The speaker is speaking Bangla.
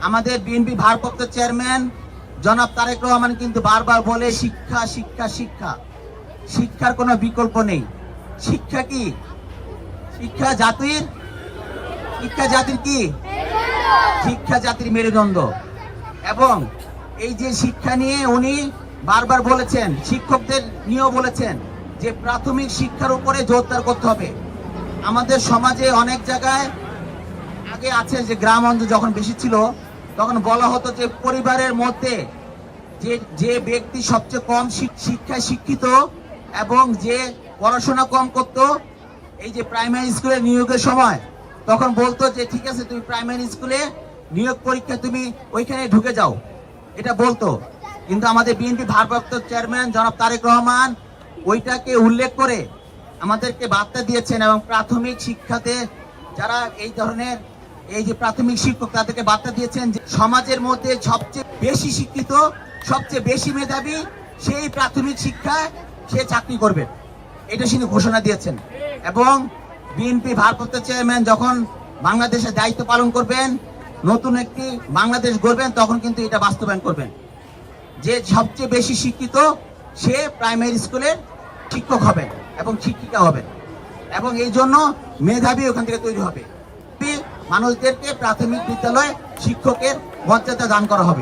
আমাদের বিএনপি ভারপ্রাপ্ত চেয়ারম্যান জনাব তারেক রহমান কিন্তু বারবার বলে, শিক্ষা শিক্ষা শিক্ষা। শিক্ষার কোনো বিকল্প নেই। শিক্ষা কি? শিক্ষা জাতির? শিক্ষা জাতির কি? শিক্ষা জাতির মেরুদণ্ড। এবং এই যে শিক্ষা নিয়ে উনি বারবার বলেছেন, শিক্ষকদের নিয়েও বলেছেন যে প্রাথমিক শিক্ষার উপরে জোরদার করতে হবে। আমাদের সমাজে অনেক জায়গায় আগে আছে যে গ্রাম অঞ্চল যখন বেশি ছিল, তখন বলা হতো যে পরিবারের মধ্যে যে যে ব্যক্তি সবচেয়ে কম শিক- শিক্ষায় শিক্ষিত এবং যে পড়াশোনা কম করত, এই যে প্রাইমারি স্কুলে নিয়োগের সময়, তখন বলতো যে, ঠিক আছে, তুমি প্রাইমারি স্কুলে নিয়োগ পরীক্ষা তুমি ওইখানে ঢুকে যাও। এটা বলতো। কিন্তু আমাদের বিএনপি ভারপ্রাপ্ত চেয়ারম্যান জনাব তারেক রহমান ওইটাকে উল্লেখ করে আমাদেরকে বার্তা দিয়েছেন এবং প্রাথমিক শিক্ষাতে যারা এই ধরনের এই যে প্রাথমিক শিক্ষক তাদেরকে বার্তা দিয়েছেন যে সমাজের মধ্যে সবচেয়ে বেশি শিক্ষিত, সবচেয়ে বেশি মেধাবী সেই প্রাথমিক শিক্ষায় সে চাকরি করবে। এটা তিনি ঘোষণা দিয়েছেন। এবং বিএনপি ভারপ্রাপ্ত চেয়ারম্যান যখন বাংলাদেশের দায়িত্ব পালন করবেন, নতুন একটি বাংলাদেশ গড়বেন, তখন কিন্তু এটা বাস্তবায়ন করবেন। যে সবচেয়ে বেশি শিক্ষিত, সে প্রাইমারি স্কুলের শিক্ষক হবেন এবং শিক্ষিকা হবেন এবং এই জন্য মেধাবী ওখান থেকে তৈরি হবে। মানুষদেরকে প্রাথমিক বিদ্যালয়ে শিক্ষকের মর্যাদা দান করা হবে।